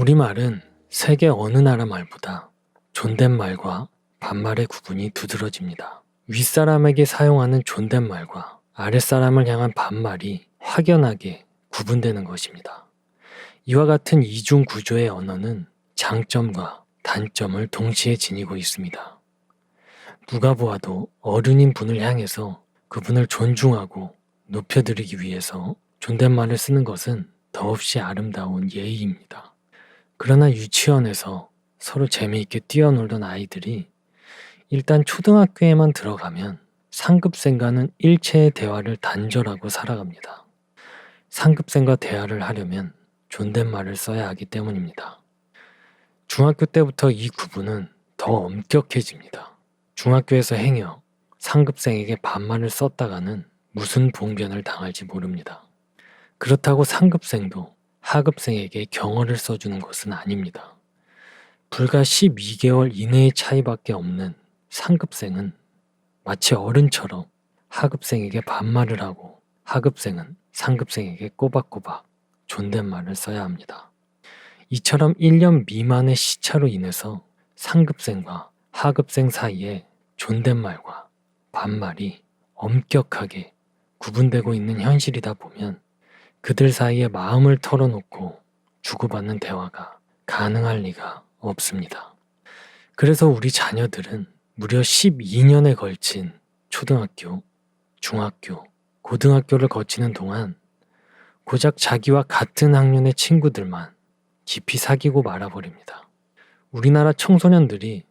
우리말은 세계 어느 나라 말보다 존댓말과 반말의 구분이 두드러집니다. 윗사람에게 사용하는 존댓말과 아랫사람을 향한 반말이 확연하게 구분되는 것입니다. 이와 같은 이중 구조의 언어는 장점과 단점을 동시에 지니고 있습니다. 누가 보아도 어른인 분을 향해서 그분을 존중하고 높여드리기 위해서 존댓말을 쓰는 것은 더없이 아름다운 예의입니다. 그러나 유치원에서 서로 재미있게 뛰어놀던 아이들이 일단 초등학교에만 들어가면 상급생과는 일체의 대화를 단절하고 살아갑니다. 상급생과 대화를 하려면 존댓말을 써야 하기 때문입니다. 중학교 때부터 이 구분은 더 엄격해집니다. 중학교에서 행여 상급생에게 반말을 썼다가는 무슨 봉변을 당할지 모릅니다. 그렇다고 상급생도 하급생에게 경어를 써주는 것은 아닙니다. 불과 12개월 이내의 차이밖에 없는 상급생은 마치 어른처럼 하급생에게 반말을 하고 하급생은 상급생에게 꼬박꼬박 존댓말을 써야 합니다. 이처럼 1년 미만의 시차로 인해서 상급생과 하급생 사이에 존댓말과 반말이 엄격하게 구분되고 있는 현실이다 보면 그들 사이에 마음을 털어놓고 주고받는 대화가 가능할 리가 없습니다. 그래서 우리 자녀들은 무려 12년에 걸친 초등학교, 중학교, 고등학교를 거치는 동안 고작 자기와 같은 학년의 친구들만 깊이 사귀고 말아버립니다. 우리나라 청소년들이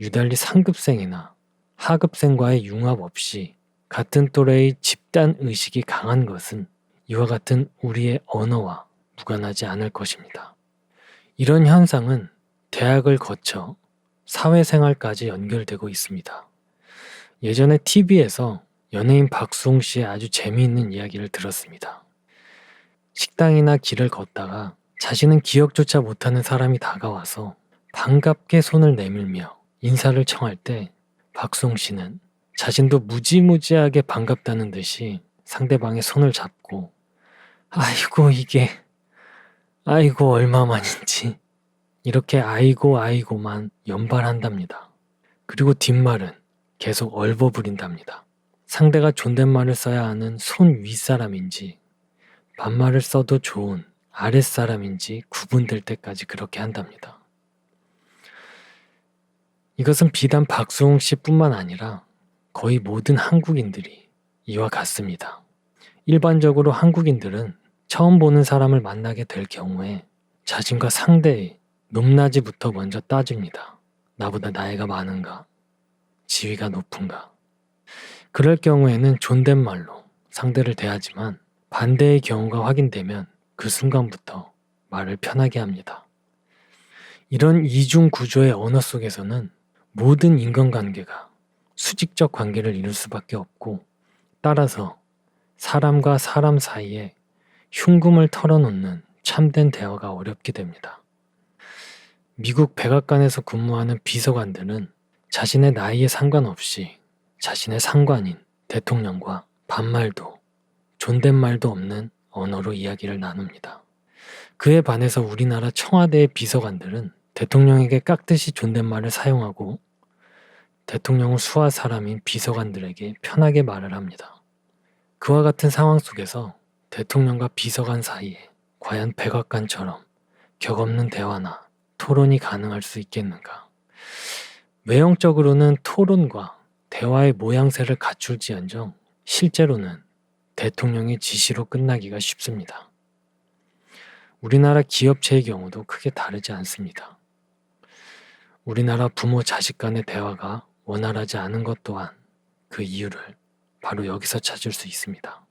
유달리 상급생이나 하급생과의 융합 없이 같은 또래의 집단 의식이 강한 것은 이와 같은 우리의 언어와 무관하지 않을 것입니다. 이런 현상은 대학을 거쳐 사회생활까지 연결되고 있습니다. 예전에 TV에서 연예인 박수홍 씨의 아주 재미있는 이야기를 들었습니다. 식당이나 길을 걷다가 자신은 기억조차 못하는 사람이 다가와서 반갑게 손을 내밀며 인사를 청할 때 박수홍 씨는 자신도 무지무지하게 반갑다는 듯이 상대방의 손을 잡고 아이고 이게 아이고 얼마만인지 이렇게 아이고 아이고만 연발한답니다. 그리고 뒷말은 계속 얼버무린답니다. 상대가 존댓말을 써야 하는 손 윗사람인지 반말을 써도 좋은 아랫사람인지 구분될 때까지 그렇게 한답니다. 이것은 비단 박수홍 씨뿐만 아니라 거의 모든 한국인들이 이와 같습니다. 일반적으로 한국인들은 처음 보는 사람을 만나게 될 경우에 자신과 상대의 높낮이부터 먼저 따집니다. 나보다 나이가 많은가? 지위가 높은가? 그럴 경우에는 존댓말로 상대를 대하지만 반대의 경우가 확인되면 그 순간부터 말을 편하게 합니다. 이런 이중 구조의 언어 속에서는 모든 인간관계가 수직적 관계를 이룰 수밖에 없고 따라서 사람과 사람 사이에 흉금을 털어놓는 참된 대화가 어렵게 됩니다. 미국 백악관에서 근무하는 비서관들은 자신의 나이에 상관없이 자신의 상관인 대통령과 반말도 존댓말도 없는 언어로 이야기를 나눕니다. 그에 반해서 우리나라 청와대의 비서관들은 대통령에게 깍듯이 존댓말을 사용하고 대통령을 수할 사람인 비서관들에게 편하게 말을 합니다. 그와 같은 상황 속에서 대통령과 비서관 사이에 과연 백악관처럼 격없는 대화나 토론이 가능할 수 있겠는가? 외형적으로는 토론과 대화의 모양새를 갖출지언정 실제로는 대통령의 지시로 끝나기가 쉽습니다. 우리나라 기업체의 경우도 크게 다르지 않습니다. 우리나라 부모 자식 간의 대화가 원활하지 않은 것 또한 그 이유를 바로 여기서 찾을 수 있습니다.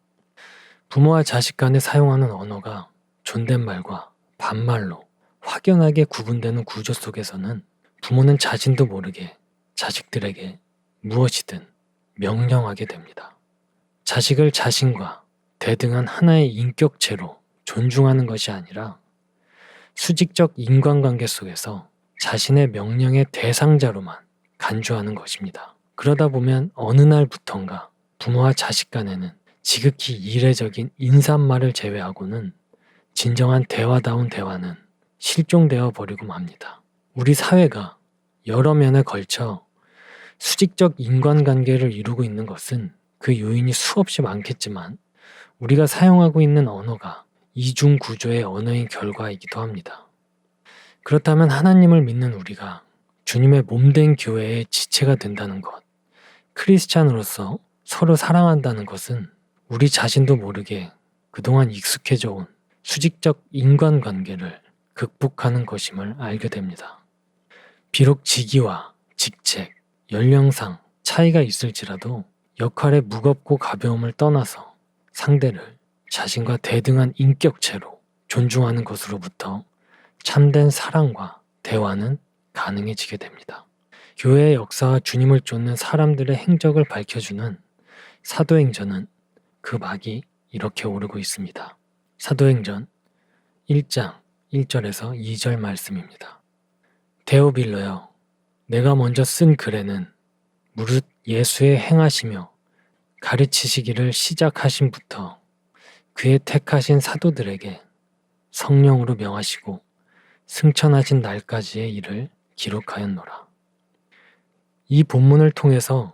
부모와 자식 간에 사용하는 언어가 존댓말과 반말로 확연하게 구분되는 구조 속에서는 부모는 자신도 모르게 자식들에게 무엇이든 명령하게 됩니다. 자식을 자신과 대등한 하나의 인격체로 존중하는 것이 아니라 수직적 인간관계 속에서 자신의 명령의 대상자로만 간주하는 것입니다. 그러다 보면 어느 날부턴가 부모와 자식 간에는 지극히 이례적인 인사말을 제외하고는 진정한 대화다운 대화는 실종되어 버리고 맙니다. 우리 사회가 여러 면에 걸쳐 수직적 인간관계를 이루고 있는 것은 그 요인이 수없이 많겠지만 우리가 사용하고 있는 언어가 이중 구조의 언어의 결과이기도 합니다. 그렇다면 하나님을 믿는 우리가 주님의 몸된 교회의 지체가 된다는 것, 크리스찬으로서 서로 사랑한다는 것은 우리 자신도 모르게 그동안 익숙해져 온 수직적 인간관계를 극복하는 것임을 알게 됩니다. 비록 직위와 직책, 연령상 차이가 있을지라도 역할의 무겁고 가벼움을 떠나서 상대를 자신과 대등한 인격체로 존중하는 것으로부터 참된 사랑과 대화는 가능해지게 됩니다. 교회의 역사와 주님을 쫓는 사람들의 행적을 밝혀주는 사도행전은 그 막이 이렇게 오르고 있습니다. 사도행전 1장 1절에서 2절 말씀입니다. 데오빌러여, 내가 먼저 쓴 글에는 무릇 예수의 행하시며 가르치시기를 시작하신부터 그의 택하신 사도들에게 성령으로 명하시고 승천하신 날까지의 일을 기록하였노라. 이 본문을 통해서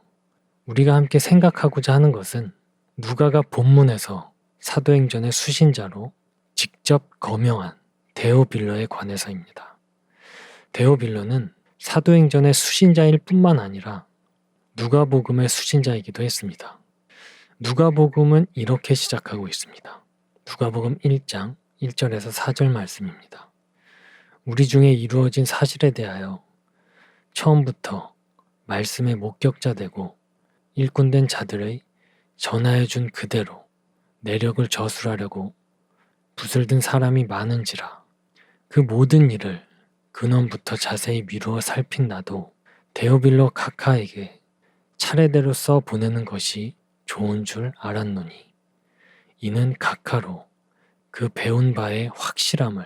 우리가 함께 생각하고자 하는 것은 누가가 본문에서 사도행전의 수신자로 직접 거명한 데오빌러에 관해서입니다. 데오빌러는 사도행전의 수신자일 뿐만 아니라 누가복음의 수신자이기도 했습니다. 누가복음은 이렇게 시작하고 있습니다. 누가복음 1장 1절에서 4절 말씀입니다. 우리 중에 이루어진 사실에 대하여 처음부터 말씀의 목격자 되고 일꾼된 자들의 전하여 준 그대로 내력을 저술하려고 붓을 든 사람이 많은지라 그 모든 일을 근원부터 자세히 미루어 살핀 나도 데오빌로 카카에게 차례대로 써 보내는 것이 좋은 줄 알았노니 이는 카카로 그 배운 바의 확실함을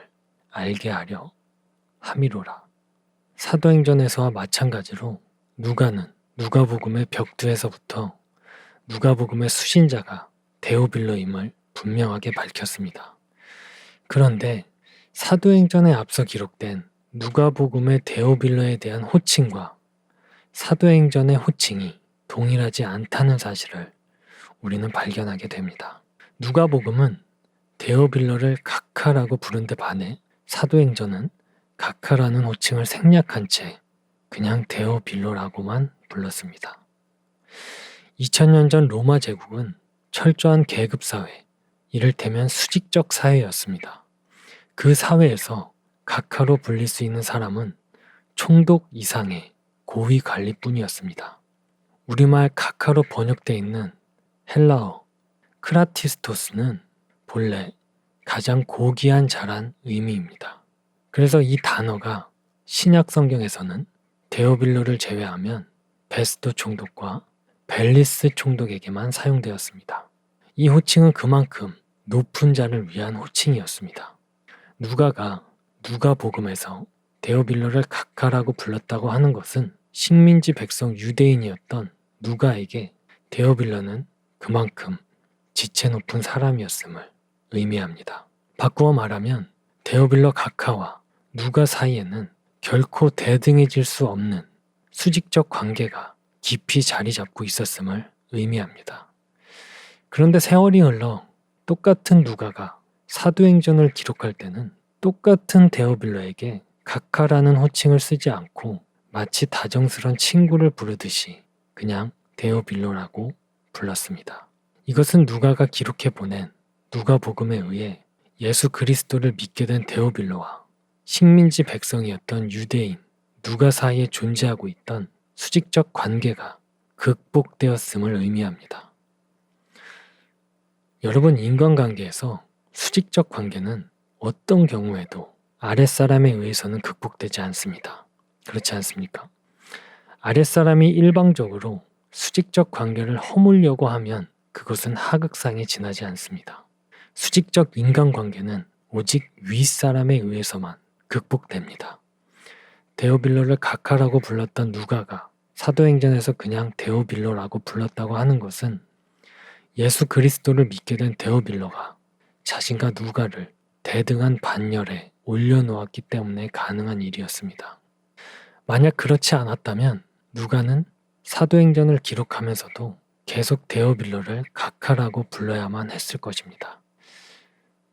알게 하려 함이로라. 사도행전에서와 마찬가지로 누가는 누가복음의 벽두에서부터 누가복음의 수신자가 데오빌로임을 분명하게 밝혔습니다. 그런데 사도행전에 앞서 기록된 누가복음의 데오빌러에 대한 호칭과 사도행전의 호칭이 동일하지 않다는 사실을 우리는 발견하게 됩니다. 누가복음은 데오빌러를 가카라고 부른 데 반해 사도행전은 가카라는 호칭을 생략한 채 그냥 데오빌로라고만 불렀습니다. 2000년 전 로마 제국은 철저한 계급 사회, 이를테면 수직적 사회였습니다. 그 사회에서 각하로 불릴 수 있는 사람은 총독 이상의 고위 관리뿐이었습니다. 우리말 각하로 번역되어 있는 헬라어 크라티스토스는 본래 가장 고귀한 자란 의미입니다. 그래서 이 단어가 신약 성경에서는 데오빌로를 제외하면 베스토 총독과 벨리스 총독에게만 사용되었습니다. 이 호칭은 그만큼 높은 자를 위한 호칭이었습니다. 누가가 누가복음에서 데오빌로를 각하라고 불렀다고 하는 것은 식민지 백성 유대인이었던 누가에게 데오빌로는 그만큼 지체 높은 사람이었음을 의미합니다. 바꾸어 말하면 데오빌로 각하와 누가 사이에는 결코 대등해질 수 없는 수직적 관계가 깊이 자리 잡고 있었음을 의미합니다. 그런데 세월이 흘러 똑같은 누가가 사도행전을 기록할 때는 똑같은 데오빌러에게 각하라는 호칭을 쓰지 않고 마치 다정스런 친구를 부르듯이 그냥 데오빌로라고 불렀습니다. 이것은 누가가 기록해 보낸 누가복음에 의해 예수 그리스도를 믿게 된 데오빌로와 식민지 백성이었던 유대인 누가 사이에 존재하고 있던 수직적 관계가 극복되었음을 의미합니다. 여러분 인간관계에서 수직적 관계는 어떤 경우에도 아랫사람에 의해서는 극복되지 않습니다. 그렇지 않습니까? 아랫사람이 일방적으로 수직적 관계를 허물려고 하면 그것은 하극상에 지나지 않습니다. 수직적 인간관계는 오직 윗사람에 의해서만 극복됩니다. 데오빌로를 각하라고 불렀던 누가가 사도행전에서 그냥 데오빌로라고 불렀다고 하는 것은 예수 그리스도를 믿게 된 데오빌로가 자신과 누가를 대등한 반열에 올려놓았기 때문에 가능한 일이었습니다. 만약 그렇지 않았다면 누가는 사도행전을 기록하면서도 계속 데오빌러를 가카라고 불러야만 했을 것입니다.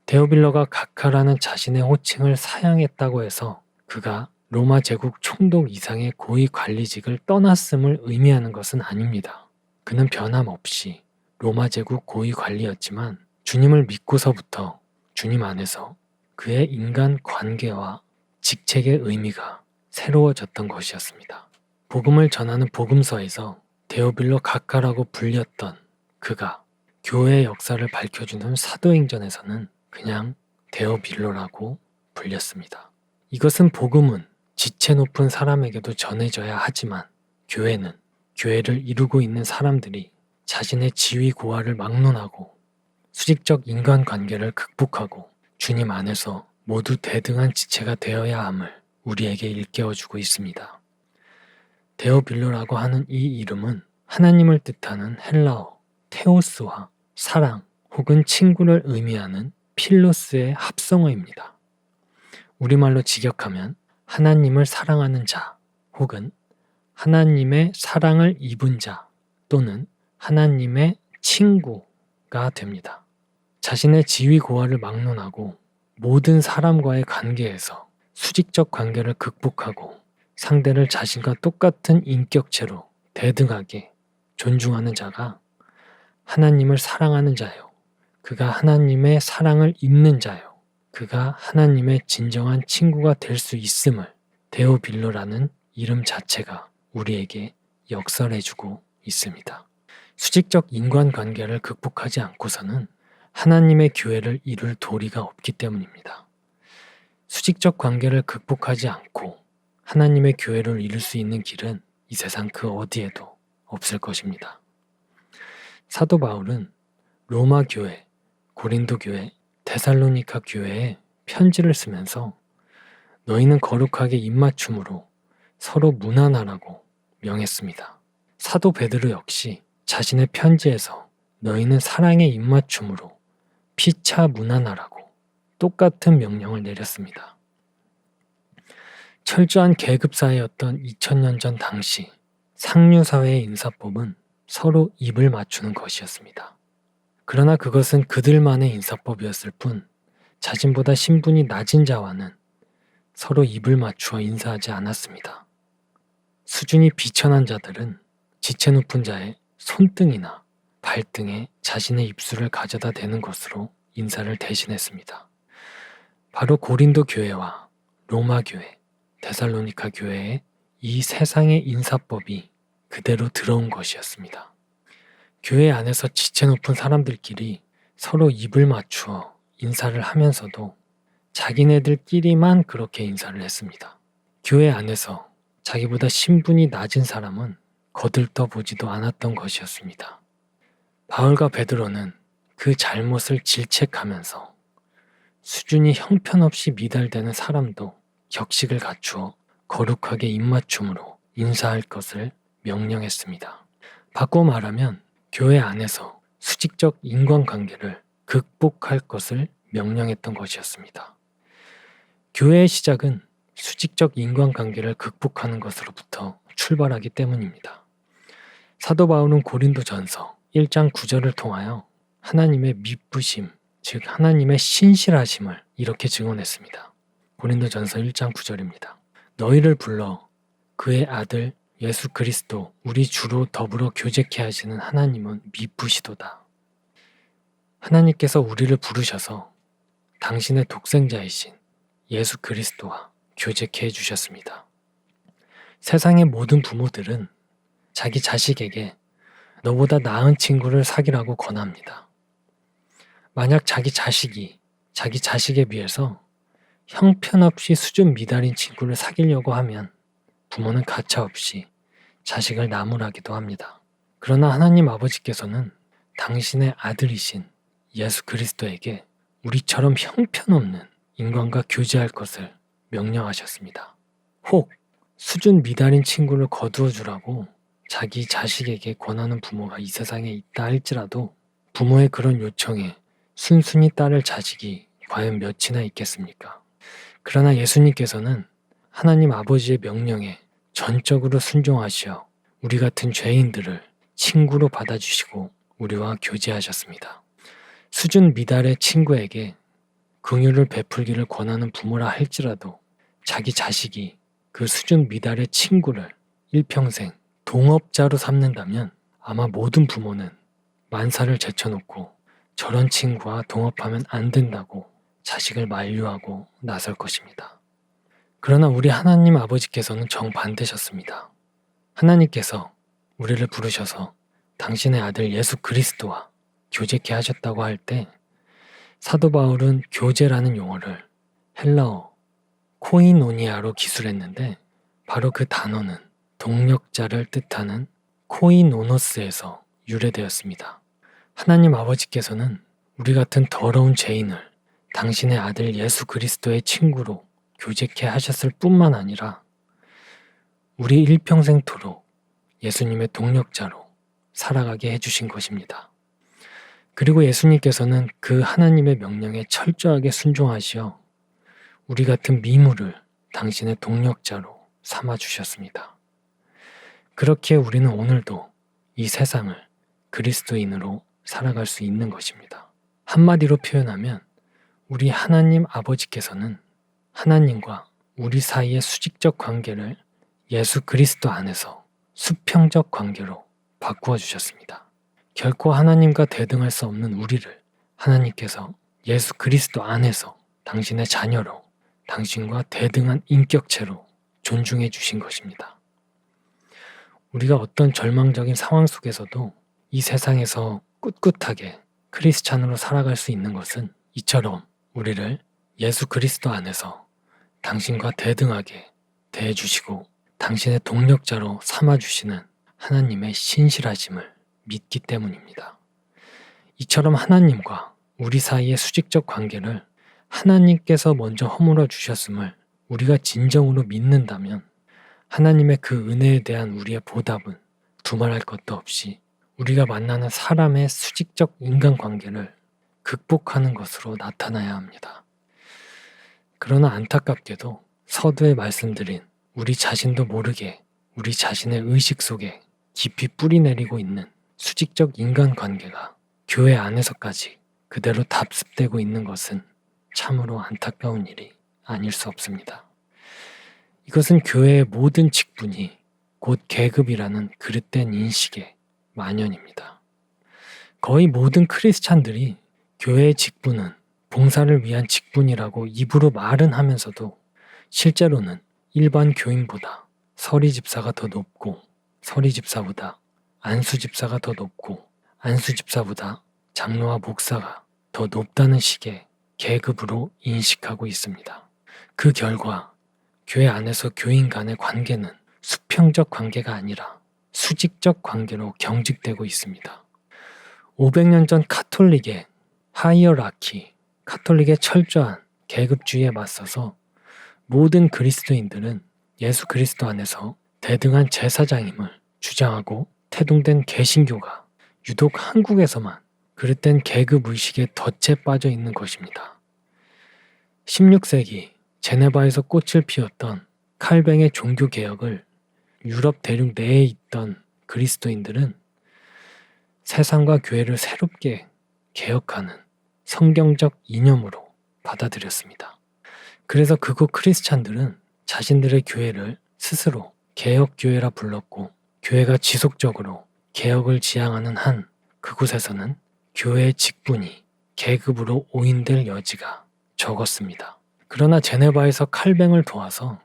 데오빌러가 가카라는 자신의 호칭을 사양했다고 해서 그가 로마 제국 총독 이상의 고위 관리직을 떠났음을 의미하는 것은 아닙니다. 그는 변함없이 로마 제국 고위 관리였지만 주님을 믿고서부터 주님 안에서 그의 인간 관계와 직책의 의미가 새로워졌던 것이었습니다. 복음을 전하는 복음서에서 데오빌로 가카라고 불렸던 그가 교회의 역사를 밝혀주는 사도행전에서는 그냥 데오빌로라고 불렸습니다. 이것은 복음은 지체 높은 사람에게도 전해져야 하지만 교회는 교회를 이루고 있는 사람들이 자신의 지위 고하를 막론하고 수직적 인간관계를 극복하고 주님 안에서 모두 대등한 지체가 되어야 함을 우리에게 일깨워주고 있습니다. 데오빌로라고 하는 이 이름은 하나님을 뜻하는 헬라어 테오스와 사랑 혹은 친구를 의미하는 필로스의 합성어입니다. 우리말로 직역하면 하나님을 사랑하는 자 혹은 하나님의 사랑을 입은 자 또는 하나님의 친구가 됩니다. 자신의 지위 고하를 막론하고 모든 사람과의 관계에서 수직적 관계를 극복하고 상대를 자신과 똑같은 인격체로 대등하게 존중하는 자가 하나님을 사랑하는 자요. 그가 하나님의 사랑을 입는 자요. 그가 하나님의 진정한 친구가 될 수 있음을 데오빌로라는 이름 자체가 우리에게 역설해주고 있습니다. 수직적 인간관계를 극복하지 않고서는 하나님의 교회를 이룰 도리가 없기 때문입니다. 수직적 관계를 극복하지 않고 하나님의 교회를 이룰 수 있는 길은 이 세상 그 어디에도 없을 것입니다. 사도 바울은 로마 교회, 고린도 교회, 데살로니카 교회에 편지를 쓰면서 너희는 거룩하게 입맞춤으로 서로 무난하라고 명했습니다. 사도 베드로 역시 자신의 편지에서 너희는 사랑의 입맞춤으로 피차 무난하라고 똑같은 명령을 내렸습니다. 철저한 계급 사회였던 2000년 전 당시 상류 사회의 인사법은 서로 입을 맞추는 것이었습니다. 그러나 그것은 그들만의 인사법이었을 뿐 자신보다 신분이 낮은 자와는 서로 입을 맞추어 인사하지 않았습니다. 수준이 비천한 자들은 지체 높은 자의 손등이나 발등에 자신의 입술을 가져다 대는 것으로 인사를 대신했습니다. 바로 고린도 교회와 로마 교회, 데살로니카 교회의 이 세상의 인사법이 그대로 들어온 것이었습니다. 교회 안에서 지체 높은 사람들끼리 서로 입을 맞추어 인사를 하면서도 자기네들끼리만 그렇게 인사를 했습니다. 교회 안에서 자기보다 신분이 낮은 사람은 거들떠 보지도 않았던 것이었습니다. 바울과 베드로는 그 잘못을 질책하면서 수준이 형편없이 미달되는 사람도 격식을 갖추어 거룩하게 입맞춤으로 인사할 것을 명령했습니다. 바꿔 말하면 교회 안에서 수직적 인간관계를 극복할 것을 명령했던 것이었습니다. 교회의 시작은 수직적 인간관계를 극복하는 것으로부터 출발하기 때문입니다. 사도 바울은 고린도 전서 1장 9절을 통하여 하나님의 미쁘심, 즉 하나님의 신실하심을 이렇게 증언했습니다. 고린도 전서 1장 9절입니다. 너희를 불러 그의 아들 예수 그리스도 우리 주로 더불어 교제케 하시는 하나님은 미쁘시도다. 하나님께서 우리를 부르셔서 당신의 독생자이신 예수 그리스도와 교제케 해주셨습니다. 세상의 모든 부모들은 자기 자식에게 너보다 나은 친구를 사귀라고 권합니다. 만약 자기 자식이 자기 자식에 비해서 형편없이 수준 미달인 친구를 사귀려고 하면 부모는 가차없이 자식을 나무라기도 합니다. 그러나 하나님 아버지께서는 당신의 아들이신 예수 그리스도에게 우리처럼 형편없는 인간과 교제할 것을 명령하셨습니다. 혹 수준 미달인 친구를 거두어 주라고 자기 자식에게 권하는 부모가 이 세상에 있다 할지라도 부모의 그런 요청에 순순히 따를 자식이 과연 몇이나 있겠습니까? 그러나 예수님께서는 하나님 아버지의 명령에 전적으로 순종하시어 우리 같은 죄인들을 친구로 받아주시고 우리와 교제하셨습니다. 수준 미달의 친구에게 긍휼을 베풀기를 권하는 부모라 할지라도 자기 자식이 그 수준 미달의 친구를 일평생 동업자로 삼는다면 아마 모든 부모는 만사를 제쳐놓고 저런 친구와 동업하면 안 된다고 자식을 만류하고 나설 것입니다. 그러나 우리 하나님 아버지께서는 정반대셨습니다. 하나님께서 우리를 부르셔서 당신의 아들 예수 그리스도와 교제케 하셨다고 할 때 사도 바울은 교제라는 용어를 헬라어 코이노니아로 기술했는데 바로 그 단어는 동력자를 뜻하는 코이노노스에서 유래되었습니다. 하나님 아버지께서는 우리 같은 더러운 죄인을 당신의 아들 예수 그리스도의 친구로 교제케 하셨을 뿐만 아니라 우리 일평생토록 예수님의 동력자로 살아가게 해주신 것입니다. 그리고 예수님께서는 그 하나님의 명령에 철저하게 순종하시어 우리 같은 미물을 당신의 동력자로 삼아 주셨습니다. 그렇게 우리는 오늘도 이 세상을 그리스도인으로 살아갈 수 있는 것입니다. 한마디로 표현하면 우리 하나님 아버지께서는 하나님과 우리 사이의 수직적 관계를 예수 그리스도 안에서 수평적 관계로 바꾸어 주셨습니다. 결코 하나님과 대등할 수 없는 우리를 하나님께서 예수 그리스도 안에서 당신의 자녀로 당신과 대등한 인격체로 존중해 주신 것입니다. 우리가 어떤 절망적인 상황 속에서도 이 세상에서 꿋꿋하게 크리스찬으로 살아갈 수 있는 것은 이처럼 우리를 예수 그리스도 안에서 당신과 대등하게 대해주시고 당신의 동력자로 삼아주시는 하나님의 신실하심을 믿기 때문입니다. 이처럼 하나님과 우리 사이의 수직적 관계를 하나님께서 먼저 허물어 주셨음을 우리가 진정으로 믿는다면 하나님의 그 은혜에 대한 우리의 보답은 두말할 것도 없이 우리가 만나는 사람의 수직적 인간관계를 극복하는 것으로 나타나야 합니다. 그러나 안타깝게도 서두에 말씀드린 우리 자신도 모르게 우리 자신의 의식 속에 깊이 뿌리 내리고 있는 수직적 인간관계가 교회 안에서까지 그대로 답습되고 있는 것은 참으로 안타까운 일이 아닐 수 없습니다. 이것은 교회의 모든 직분이 곧 계급이라는 그릇된 인식의 만연입니다. 거의 모든 크리스찬들이 교회의 직분은 봉사를 위한 직분이라고 입으로 말은 하면서도 실제로는 일반 교인보다 서리 집사가 더 높고 서리 집사보다 안수 집사가 더 높고 안수 집사보다 장로와 목사가 더 높다는 식의 계급으로 인식하고 있습니다. 그 결과 교회 안에서 교인 간의 관계는 수평적 관계가 아니라 수직적 관계로 경직되고 있습니다. 500년 전 카톨릭의 하이어라키, 카톨릭의 철저한 계급주의에 맞서서 모든 그리스도인들은 예수 그리스도 안에서 대등한 제사장임을 주장하고 태동된 개신교가 유독 한국에서만 그릇된 계급 의식에 덫에 빠져 있는 것입니다. 16세기 제네바에서 꽃을 피웠던 칼뱅의 종교 개혁을 유럽 대륙 내에 있던 그리스도인들은 세상과 교회를 새롭게 개혁하는 성경적 이념으로 받아들였습니다. 그래서 그곳 크리스찬들은 자신들의 교회를 스스로 개혁교회라 불렀고 교회가 지속적으로 개혁을 지향하는 한 그곳에서는 교회의 직분이 계급으로 오인될 여지가 적었습니다. 그러나 제네바에서 칼뱅을 도와서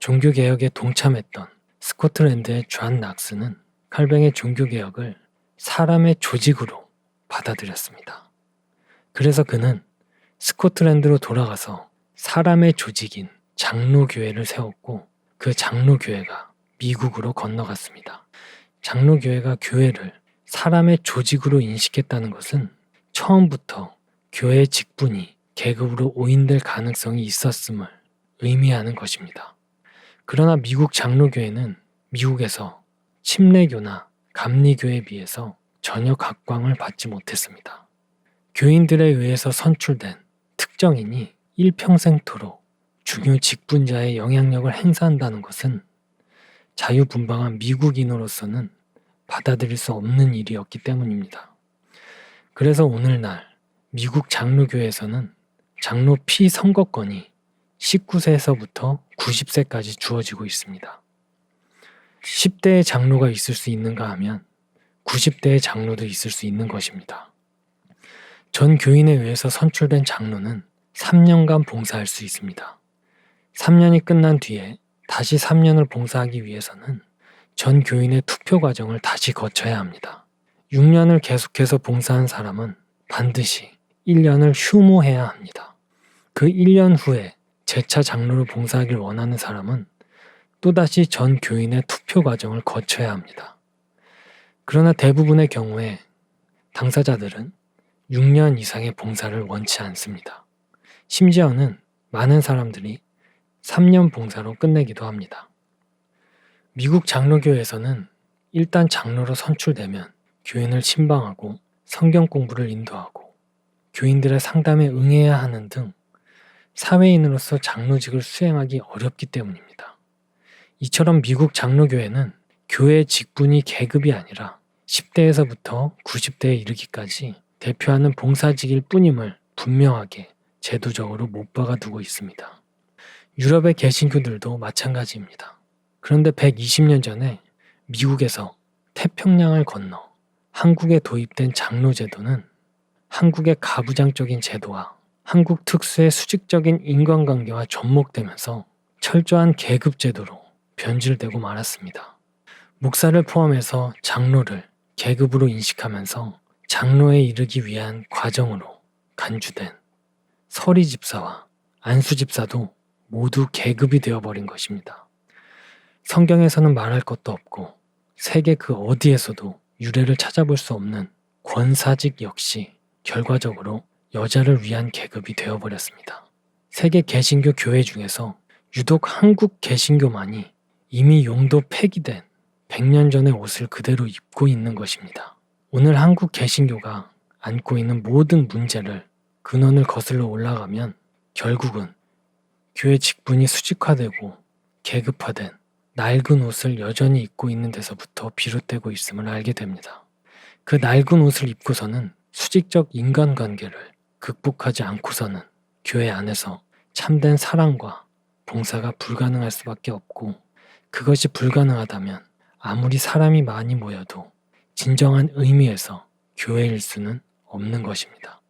종교개혁에 동참했던 스코틀랜드의 존 낙스는 칼뱅의 종교개혁을 사람의 조직으로 받아들였습니다. 그래서 그는 스코틀랜드로 돌아가서 사람의 조직인 장로교회를 세웠고 그 장로교회가 미국으로 건너갔습니다. 장로교회가 교회를 사람의 조직으로 인식했다는 것은 처음부터 교회의 직분이 계급으로 오인될 가능성이 있었음을 의미하는 것입니다. 그러나 미국 장로교회는 미국에서 침례교나 감리교에 비해서 전혀 각광을 받지 못했습니다. 교인들에 의해서 선출된 특정인이 일평생토록 중요 직분자의 영향력을 행사한다는 것은 자유분방한 미국인으로서는 받아들일 수 없는 일이었기 때문입니다. 그래서 오늘날 미국 장로교에서는 장로 피 선거권이 19세에서부터 90세까지 주어지고 있습니다. 10대의 장로가 있을 수 있는가 하면 90대의 장로도 있을 수 있는 것입니다. 전 교인에 의해서 선출된 장로는 3년간 봉사할 수 있습니다. 3년이 끝난 뒤에 다시 3년을 봉사하기 위해서는 전 교인의 투표 과정을 다시 거쳐야 합니다. 6년을 계속해서 봉사한 사람은 반드시 1년을 휴무해야 합니다. 그 1년 후에 재차 장로로 봉사하길 원하는 사람은 또다시 전 교인의 투표 과정을 거쳐야 합니다. 그러나 대부분의 경우에 당사자들은 6년 이상의 봉사를 원치 않습니다. 심지어는 많은 사람들이 3년 봉사로 끝내기도 합니다. 미국 장로교에서는 일단 장로로 선출되면 교인을 신방하고 성경 공부를 인도하고 교인들의 상담에 응해야 하는 등 사회인으로서 장로직을 수행하기 어렵기 때문입니다. 이처럼 미국 장로교회는 교회 직분이 계급이 아니라 10대에서부터 90대에 이르기까지 대표하는 봉사직일 뿐임을 분명하게 제도적으로 못 박아두고 있습니다. 유럽의 개신교들도 마찬가지입니다. 그런데 120년 전에 미국에서 태평양을 건너 한국에 도입된 장로제도는 한국의 가부장적인 제도와 한국 특수의 수직적인 인간관계와 접목되면서 철저한 계급제도로 변질되고 말았습니다. 목사를 포함해서 장로를 계급으로 인식하면서 장로에 이르기 위한 과정으로 간주된 서리 집사와 안수 집사도 모두 계급이 되어버린 것입니다. 성경에서는 말할 것도 없고 세계 그 어디에서도 유래를 찾아볼 수 없는 권사직 역시 결과적으로 여자를 위한 계급이 되어버렸습니다. 세계 개신교 교회 중에서 유독 한국 개신교만이 이미 용도 폐기된 100년 전의 옷을 그대로 입고 있는 것입니다. 오늘 한국 개신교가 안고 있는 모든 문제를 근원을 거슬러 올라가면 결국은 교회 직분이 수직화되고 계급화된 낡은 옷을 여전히 입고 있는 데서부터 비롯되고 있음을 알게 됩니다. 그 낡은 옷을 입고서는 수직적 인간관계를 극복하지 않고서는 교회 안에서 참된 사랑과 봉사가 불가능할 수밖에 없고 그것이 불가능하다면 아무리 사람이 많이 모여도 진정한 의미에서 교회일 수는 없는 것입니다.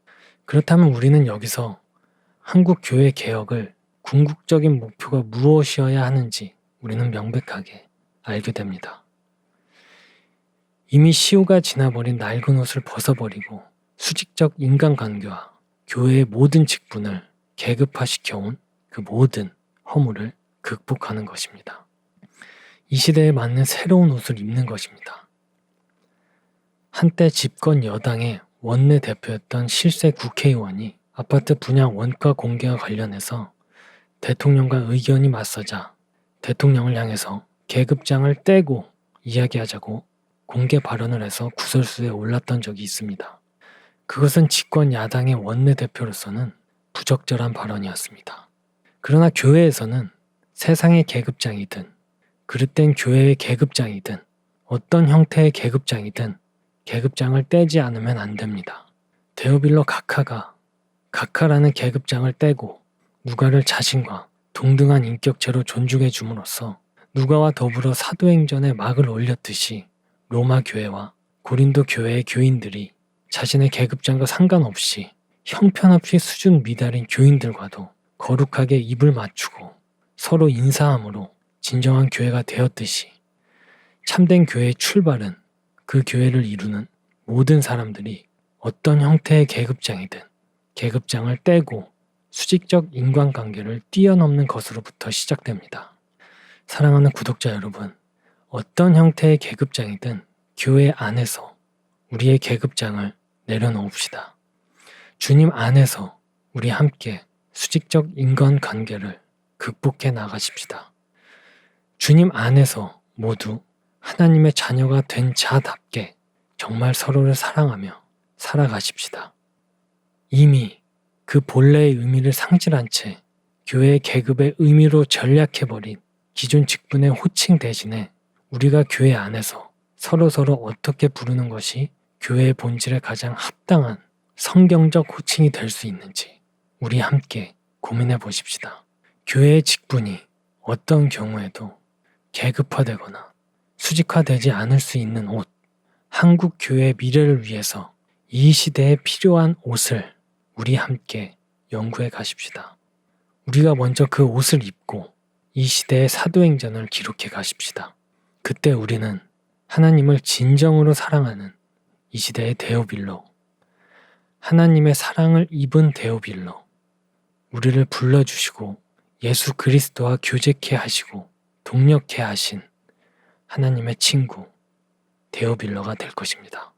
그렇다면 우리는 여기서 한국 교회 개혁을 궁극적인 목표가 무엇이어야 하는지 우리는 명백하게 알게 됩니다. 이미 시효가 지나버린 낡은 옷을 벗어버리고 수직적 인간관계와 교회의 모든 직분을 계급화시켜온 그 모든 허물을 극복하는 것입니다. 이 시대에 맞는 새로운 옷을 입는 것입니다. 한때 집권 여당의 원내 대표였던 실세 국회의원이 아파트 분양 원가 공개와 관련해서 대통령과 의견이 맞서자 대통령을 향해서 계급장을 떼고 이야기하자고 공개 발언을 해서 구설수에 올랐던 적이 있습니다. 그것은 집권 야당의 원내대표로서는 부적절한 발언이었습니다. 그러나 교회에서는 세상의 계급장이든 그릇된 교회의 계급장이든 어떤 형태의 계급장이든 계급장을 떼지 않으면 안 됩니다. 데오빌러 각하가 각하라는 계급장을 떼고 누가를 자신과 동등한 인격체로 존중해 줌으로써 누가와 더불어 사도행전에 막을 올렸듯이 로마 교회와 고린도 교회의 교인들이 자신의 계급장과 상관없이 형편없이 수준 미달인 교인들과도 거룩하게 입을 맞추고 서로 인사함으로 진정한 교회가 되었듯이 참된 교회의 출발은 그 교회를 이루는 모든 사람들이 어떤 형태의 계급장이든 계급장을 떼고 수직적 인간관계를 뛰어넘는 것으로부터 시작됩니다. 사랑하는 구독자 여러분, 어떤 형태의 계급장이든 교회 안에서 우리의 계급장을 내려놓읍시다. 주님 안에서 우리 함께 수직적 인간관계를 극복해 나가십시다. 주님 안에서 모두 하나님의 자녀가 된 자답게 정말 서로를 사랑하며 살아가십시다. 이미 그 본래의 의미를 상실한 채 교회의 계급의 의미로 전략해버린 기존 직분의 호칭 대신에 우리가 교회 안에서 서로서로 어떻게 부르는 것이 교회의 본질에 가장 합당한 성경적 호칭이 될 수 있는지 우리 함께 고민해 보십시다. 교회의 직분이 어떤 경우에도 계급화되거나 수직화되지 않을 수 있는 옷, 한국 교회의 미래를 위해서 이 시대에 필요한 옷을 우리 함께 연구해 가십시다. 우리가 먼저 그 옷을 입고 이 시대의 사도행전을 기록해 가십시다. 그때 우리는 하나님을 진정으로 사랑하는 이 시대의 데오빌로, 하나님의 사랑을 입은 데오빌로, 우리를 불러주시고 예수 그리스도와 교제케 하시고 동력케 하신 하나님의 친구 데오빌러가 될 것입니다.